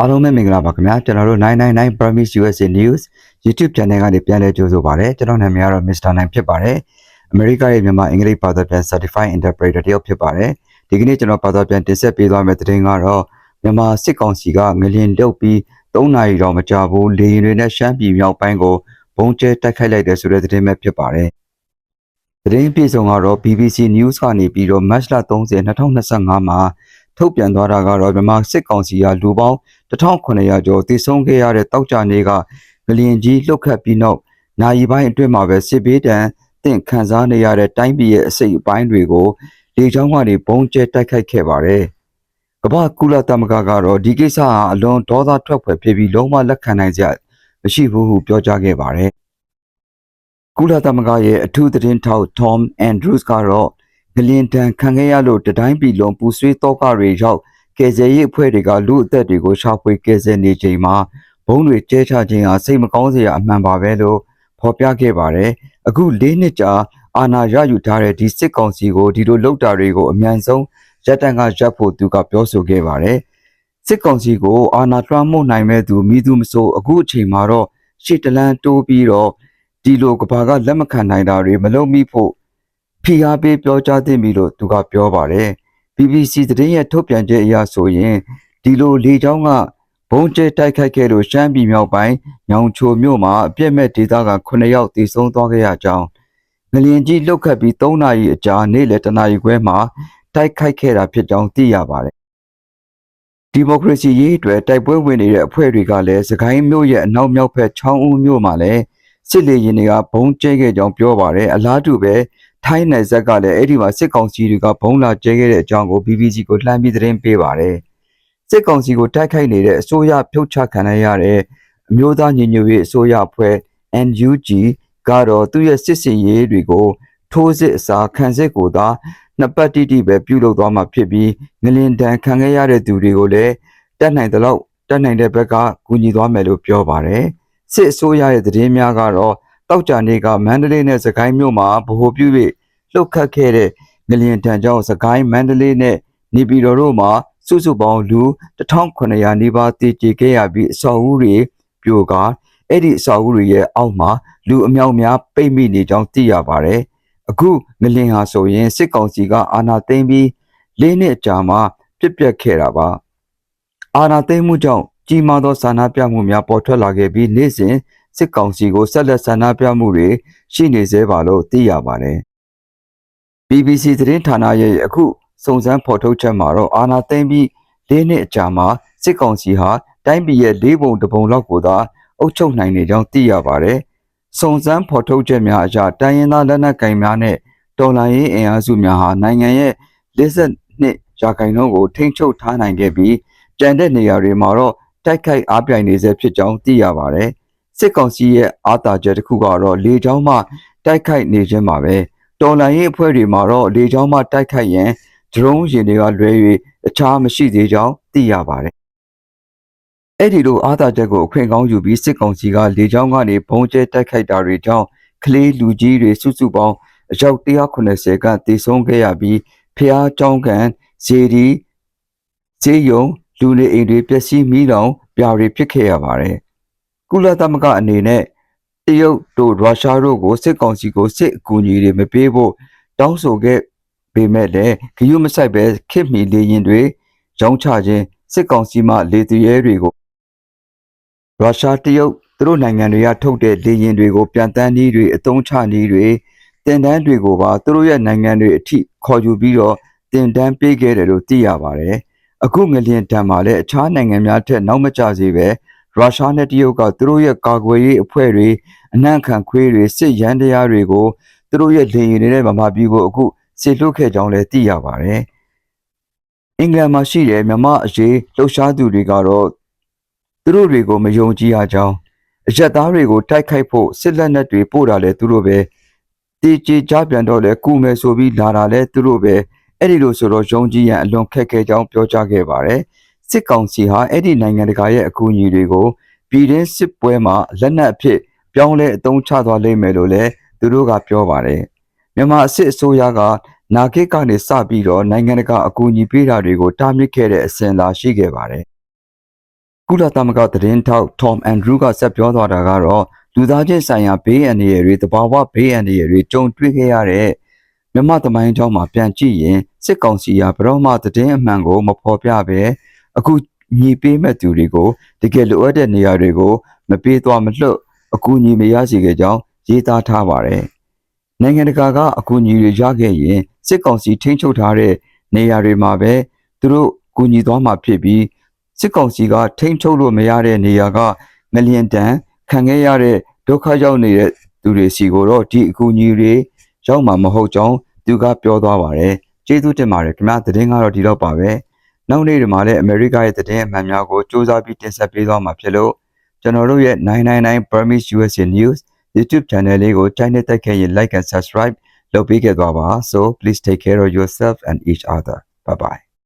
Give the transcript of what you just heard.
အားလုံးပဲမင်္ဂလာပါခင်ဗျာကျွန်တော်တို့999 Promise USA News YouTube Channel ကနေပြန်လည်ကြိုဆိုပါရစေကျွန်တော်နာမည်ကတော့ Mr. 9ဖြစ်ပါတယ်အမေရိကရဲ့မြန်မာအင်္ဂလိပ်ဘာသာပြန် Certified Interpreter တယောက်ဖြစ်ပါတယ်ဒီကနေ့ကျွန်တော်ဘာသာပြန်တင်ဆက်ပေးသွားမယ့်သတင်းကတော့မြန်မာစစ်ကောင်စီကငလျင်တုပ်ပြီး3နာရီတော့မကြာဘူးလေရင်တွေနဲ့ရှမ်းပြည်မြောက်ပိုင်းကိုဘုံကျဲတိုက်ခိုက်လိုက်တဲ့ဆိုတဲ့သတင်းပဲဖြစ်ပါတယ်သတင်းပြေဆုံးကတော့ BBC News ကနေပြီးတော့ March 30 2025မှာ ထုတ်ပြန်သွားတာကတော့မြန်မာစစ်ကောင်စီကလူပေါင်း1900ကျော်တည်ဆုံးခဲ့ရတဲ့တောက်ကြနေကငလျင်ကြီးလှုပ်ခတ်ပြီးနောက်နိုင်ပိုင်းအတွင်းမှာပဲစစ်ဘေးတံတင့်ခန်းစားနေရတဲ့တိုင်းပြည်ရဲ့အစိတ်အပိုင်းတွေကိုလေကြောင်းကနေဘုံကျဲတိုက်ခိုက်ခဲ့ပါတယ်။ကမ္ဘာကုလသမဂ္ဂကတော့ဒီကိစ္စဟာအလွန်ဒေါသထွက်ဖွယ်ဖြစ်ပြီးလုံးဝလက်ခံနိုင်စရာမရှိဘူးဟုပြောကြားခဲ့ပါတယ်။ကုလသမဂ္ဂရဲ့အထူးသတင်းထောက် Tom Andrews ကတော့ ငလျင်တန်ခံခဲ့ရလို့တတိုင်းပြည်လုံးပူဆွေးတော့ကတွေရောက်ကယ်ဆယ်ရေးအဖွဲ့တွေကလူအသက်တွေကိုရှာဖွေကယ်ဆယ်နေချိန်မှာဘုံတွေကျဲချခြင်းဟာစိတ်မကောင်းစရာအမှန်ပါပဲလို့ဖော်ပြခဲ့ပါတယ်။အခု၄နှစ်ကြာအာဏာရယူထားတဲ့ဒီစစ်ကောင်စီကိုဒီလိုလုပ်တာတွေကိုအမြန်ဆုံးရပ်တန့်ကရပ်ဖို့သူကပြောဆိုခဲ့ပါတယ်။စစ်ကောင်စီကိုအာဏာလွှမ်းမိုးနိုင်မဲ့သူမိသူမဆိုအခုအချိန်မှာတော့ရှေ့တလန်းတိုးပြီးတော့ဒီလိုကဘာကလက်မခံနိုင်တာတွေမလုပ်မိဖို့ ဖိအားပေးပြောကြားသင့်ပြီလို့သူကပြောပါတယ်။ BBC သတင်းရဲ့ထုတ်ပြန်ချက်အရဆိုရင်ဒီလိုလေကြောင်းကဘုံကျဲတိုက်ခိုက်ခဲ့လို့ရှမ်းပြည်မြောက်ပိုင်းညောင်ချိုမြို့မှာအပြစ်မဲ့ဒေသက9ယောက်သေဆုံးသွားခဲ့ရကြောင်းငလျင်ကြီးလှုပ်ခတ်ပြီး3နာရီအကြာနေ့လယ်တနာရီခွဲမှာတိုက်ခိုက်ခဲ့တာဖြစ်ကြောင်းသိရပါတယ်။ဒီမိုကရေစီရေးအတွက်တိုက်ပွဲဝင်နေတဲ့အဖွဲ့တွေကလည်းစကိုင်းမြို့ရဲ့အနောက်မြောက်ဘက်ချောင်းဦးမြို့မှာလည်းစစ်လေရင်တွေကဘုံကျဲခဲ့ကြောင်းပြောပါတယ်အလားတူပဲ ထိုင်းနယ်ဇက်ကလည်းအဲ့ဒီမှာစစ်ကောင်စီတွေကဘုံလာကျဲခဲ့တဲ့အကြောင်းကို BBC ကိုလှမ်းပြီးသတင်းပေးပါတယ်စစ်ကောင်စီကိုတိုက်ခိုက်နေတဲ့အစိုးရဖြုတ်ချခံရတဲ့အမျိုးသားညီညွတ်ရေးအစိုးရအဖွဲ့ NUG ကတော့သူ့ရဲ့စစ်စင်ရေးတွေကိုထိုးစစ်အစားခံစစ်ကိုသာနှစ်ပတ်တိတိပဲပြုလုပ်သွားမှာဖြစ်ပြီးငလင်တန်ခံခဲ့ရတဲ့သူတွေကိုလည်းတက်နိုင်တဲ့လောက်တက်နိုင်တဲ့ဘက်ကကူညီသွားမယ်လို့ပြောပါတယ်စစ်အစိုးရရဲ့သတင်းများကတော့ တောက်ကြနေကမန္တလေးနဲ့စကိုင်းမြို့မှာဗဟိုပြု၍လှုပ်ခတ်ခဲ့တဲ့ငလျင်တန်ကြောင့်စကိုင်းမန္တလေးနဲ့နေပြည်တော်တို့မှာစုစုပေါင်းလူ1900နီးပါးတည်ကြည်ခဲ့ရပြီးအဆောက်အဦတွေပြိုကာအဲ့ဒီအဆောက်အဦတွေရဲ့အောက်မှာလူအမြောက်များပိတ်မိနေကြောင်းသိရပါတယ်။အခုငလင်ဟာဆိုရင်စစ်ကောင်စီကအာဏာသိမ်းပြီး၄နှစ်အကြာမှာပြစ်ပြတ်ခဲ့တာပါ။အာဏာသိမ်းမှုကြောင့်ကြီးမားသောဆန္ဒပြမှုများပေါ်ထွက်လာခဲ့ပြီးနေ့စဉ် စစ်ကောင်စီကိုဆက်လက်ဆန္ဒပြမှုတွေရှိနေသေးပါလို့သိရပါတယ်။ BBC သတင်းဌာနရဲ့အခုစုံစမ်းဖော်ထုတ်ချက်မှာတော့အာနာသိမ့်ပြီး၄နှစ်အကြာမှာစစ်ကောင်စီဟာတိုင်းပြည်ရဲ့၄ပုံတစ်ပုံလောက်ကိုသာအုပ်ချုပ်နိုင်နေကြောင်းသိရပါတယ်။စုံစမ်းဖော်ထုတ်ချက်များအရတိုင်းရင်းသားလက်နက်ကိုင်များနဲ့တော်လှန်ရေးအင်အားစုများဟာနိုင်ငံရဲ့52ရာခိုင်နှုန်းကိုထိန်းချုပ်ထားနိုင်ခဲ့ပြီးကြံတဲ့နေရာတွေမှာတော့တိုက်ခိုက်အားပြိုင်နေဆဲဖြစ်ကြောင်းသိရပါတယ်။ စစ်ကောင်စီရဲ့အားတာချက်တစ်ခုကတော့လေကြောင်းမှတိုက်ခိုက်နေခြင်းပါပဲတော်လန်ရေးအဖွဲ့တွေမှာတော့လေကြောင်းမှတိုက်ခိုက်ရန်ဒရုန်းယာဉ်တွေကလွဲ၍အခြားမရှိသေးကြောင်းသိရပါတယ်။အဲ့ဒီလိုအားသာချက်ကိုအခွင့်ကောင်းယူပြီးစစ်ကောင်စီကလေကြောင်းကနေဘုံကျဲတိုက်ခိုက်တာတွေကြောင့်ကလေးလူကြီးတွေစုစုပေါင်းအယောက်190ခန့်တေဆုံးခဲ့ရပြီးဖျားကြောင်းကန်ဇေဒီဇေယုံလူနေအိမ်တွေပျက်စီးမိလောင်ပြာတွေဖြစ်ခဲ့ရပါတယ်။ ကုလသမဂ္ဂအနေနဲ့တရုတ်တို့ရုရှားတို့ကိုစစ်ကောင်စီကိုစစ်အကူအညီတွေမပေးဖို့တောင်းဆိုခဲ့ပေမဲ့လည်းဂရုမစိုက်ပဲခစ်မီလေရင်တွေရောင်းချခြင်းစစ်ကောင်စီမှလေတရဲတွေကိုရုရှားတရုတ်သူတို့နိုင်ငံတွေကထုတ်တဲ့လေရင်တွေကိုပြန်တန်းနည်းတွေအသုံးချနည်းတွေတင်တန်းတွေကိုပါသူတို့ရဲ့နိုင်ငံတွေအထိခေါ်ယူပြီးတော့တင်တန်းပေးခဲ့တယ်လို့သိရပါတယ်အခုငလျင်တံမှာလည်းအခြားနိုင်ငံများထက်နောက်မကျစေပဲ ရုရှားနဲ့တရုတ်ကသူတို့ရဲ့ကာကွယ်ရေးအဖွဲ့တွေအနှံ့ခံခွေးတွေစစ်ရန်တရားတွေကိုသူတို့ရဲ့လေရင်တွေနဲ့မမပြီးကိုအခုစေလွတ်ခဲ့ကြောင်းလည်းသိရပါတယ်။အင်္ဂလန်မှာရှိတဲ့မြမအရေးလှုပ်ရှားသူတွေကတော့သူတို့တွေကိုမယုံကြည်ရကြောင်းအရက်သားတွေကိုတိုက်ခိုက်ဖို့စစ်လက်နက်တွေပို့တာလဲသူတို့ပဲတေချေကြပြန်တော့လဲကုမယ်ဆိုပြီးလာတာလဲသူတို့ပဲအဲ့ဒီလိုဆိုတော့ယုံကြည်ရန်အလွန်ခက်ခဲကြောင်းပြောကြားခဲ့ပါတယ် စစ်ကောင်စီဟာအဲ့ဒီနိုင်ငံတကာရဲ့အကူအညီတွေကိုပြည်တွင်းစစ်ပွဲမှာလက်နက်အဖြစ်ပြောင်းလဲအသုံးချသွားလိမ့်မယ်လို့လည်းသူတို့ကပြောပါတယ်မြန်မာအစစ်အစိုးရကနာဂစ်ကနေစပြီးတော့နိုင်ငံတကာအကူအညီပေးတာတွေကိုတားမြစ်ခဲ့တဲ့အစဉ်လာရှိခဲ့ပါတယ်ကုလသမဂ္ဂသတင်းထောက် Tom Andrew ကဆက်ပြောသွားတာကတော့လူသားချင်းဆိုင်ရာဘေးအန္တရာယ်တွေတဘာဝဘေးအန္တရာယ်တွေကြုံတွေ့ခဲ့ရတဲ့မြမသမိုင်းကြောင်းမှာပြန်ကြည့်ရင်စစ်ကောင်စီကဘယ်တော့မှသတင်းအမှန်ကိုမဖော်ပြဘဲ အခုညီပေးမဲ့သူတွေကိုတကယ်လိုအပ်တဲ့နေရာတွေကိုမပေးသွားမလွတ်အကူအညီမရရှိခဲ့ကြောင်းရေးသားထားပါတယ်။နိုင်ငံတကာကအကူအညီတွေရခဲ့ရင်စစ်ကောင်စီထိန်းချုပ်ထားတဲ့နေရာတွေမှာပဲသူတို့ကူညီသွားမှာဖြစ်ပြီးစစ်ကောင်စီကထိန်းချုပ်လို့မရတဲ့နေရာကငလျင်တန်ခံခဲ့ရတဲ့ဒုက္ခရောက်နေတဲ့သူတွေစီကိုတော့ဒီအကူအညီတွေရောက်မှာမဟုတ်ကြောင်းသူကပြောသွားပါတယ်။ကျေးဇူးတင်ပါတယ်ခင်ဗျာသတင်းကတော့ဒီတော့ပါပဲ။ နောက်နေ့ဒီမှာလည်းအမေရိကရဲ့သတင်းအမှန်များကိုစူးစမ်းပြီးတင်ဆက်ပေးသွားမှာဖြစ်လို့ကျွန်တော်တို့ရဲ့999 Burmese USA News YouTube channel လေးကို channel တက်ခဲ့ရင် like and subscribe လုပ်ပေးခဲ့သွားပါ so please take care of yourself and each other bye bye